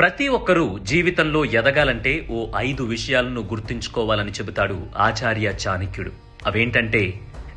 ప్రతి ఒక్కరూ జీవితంలో ఎదగాలంటే ఓ ఐదు విషయాలను గుర్తుంచుకోవాలని చెబుతాడు ఆచార్య చాణక్యుడు. అవేంటంటే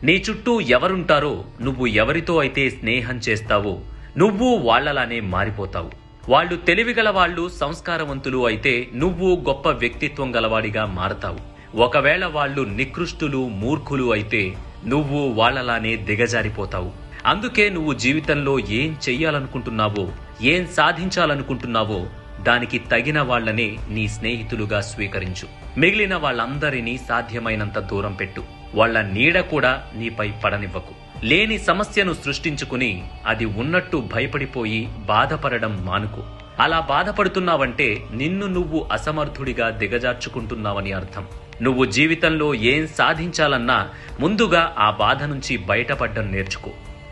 నీ చుట్టూ ఎవరుంటారో నువ్వు ఎవరితో అయితే స్నేహం చేస్తావో నువ్వు వాళ్ళలానే మారిపోతావు. వాళ్ళు తెలివిగల వాళ్ళు సంస్కారవంతులు అయితే నువ్వు గొప్ప వ్యక్తిత్వం గలవాడిగా మారతావు. ఒకవేళ వాళ్ళు నికృష్టులు మూర్ఖులు అయితే నువ్వు వాళ్ళలానే దిగజారిపోతావు. అందుకే నువ్వు జీవితంలో ఏం చెయ్యాలనుకుంటున్నావో ఏం సాధించాలనుకుంటున్నావో దానికి తగిన వాళ్ళనే నీ స్నేహితులుగా స్వీకరించు. మిగిలిన వాళ్ళందరినీ సాధ్యమైనంత దూరం పెట్టు. వాళ్ళ నీడ కూడా నీపై పడనివ్వకు. లేని సమస్యను సృష్టించుకుని అది ఉన్నట్టు భయపడిపోయి బాధపడడం మానుకో. అలా బాధపడుతున్నావంటే నిన్ను నువ్వు అసమర్థుడిగా దిగజార్చుకుంటున్నావని అర్థం. నువ్వు జీవితంలో ఏం సాధించాలన్నా ముందుగా ఆ బాధ నుంచి బయటపడ్డం నేర్చుకో.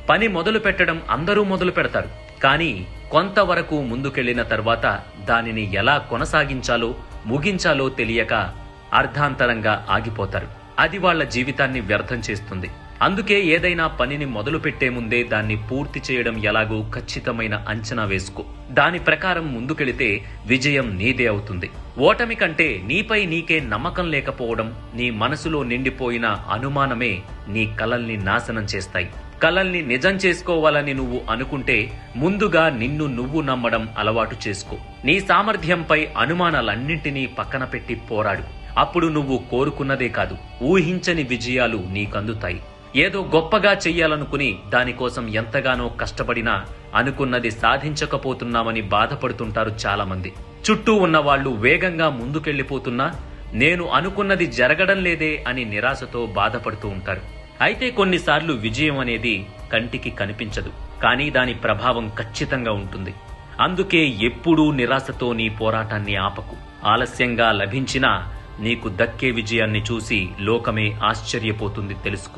పని మొదలు పెట్టడం అందరూ మొదలు పెడతారు కానీ కొంతవరకు ముందుకెళ్ళిన తర్వాత దానిని ఎలా కొనసాగించాలో ముగించాలో తెలియక అర్ధాంతరంగా ఆగిపోతారు. అది వాళ్ళ జీవితాన్ని వ్యర్థం చేస్తుంది. అందుకే ఏదైనా పనిని మొదలు పెట్టే ముందే దాన్ని పూర్తి చేయడం ఎలాగో ఖచ్చితమైన అంచనా వేసుకో. దాని ప్రకారం ముందుకెళితే విజయం నీదే అవుతుంది. ఓటమి కంటే నీపై నీకే నమ్మకం లేకపోవడం నీ మనసులో నిండిపోయిన అనుమానమే నీ కలల్ని నాశనం చేస్తాయి. కలల్ని నిజం చేసుకోవాలని నువ్వు అనుకుంటే ముందుగా నిన్ను నువ్వు నమ్మడం అలవాటు చేసుకో. నీ సామర్థ్యంపై అనుమానాలన్నింటినీ పక్కన పెట్టి పోరాడు. అప్పుడు నువ్వు కోరుకున్నదే కాదు ఊహించని విజయాలు నీకందుతాయి. ఏదో గొప్పగా చెయ్యాలనుకుని దానికోసం ఎంతగానో కష్టపడినా అనుకున్నది సాధించకపోతున్నామని బాధపడుతుంటారు చాలా మంది చుట్టూ ఉన్న వాళ్ళు వేగంగా ముందుకెళ్ళిపోతున్నా నేను అనుకున్నది జరగడం లేదే అని నిరాశతో బాధపడుతూ ఉంటారు. అయితే కొన్నిసార్లు విజయం అనేది కంటికి కనిపించదు. కానీ దాని ప్రభావం ఖచ్చితంగా ఉంటుంది. అందుకే ఎప్పుడూ నిరాశతో నీ పోరాటాన్ని ఆపకు. ఆలస్యంగా లభించినా నీకు దక్కే విజయాన్ని చూసి లోకమే ఆశ్చర్యపోతుంది తెలుసుకో.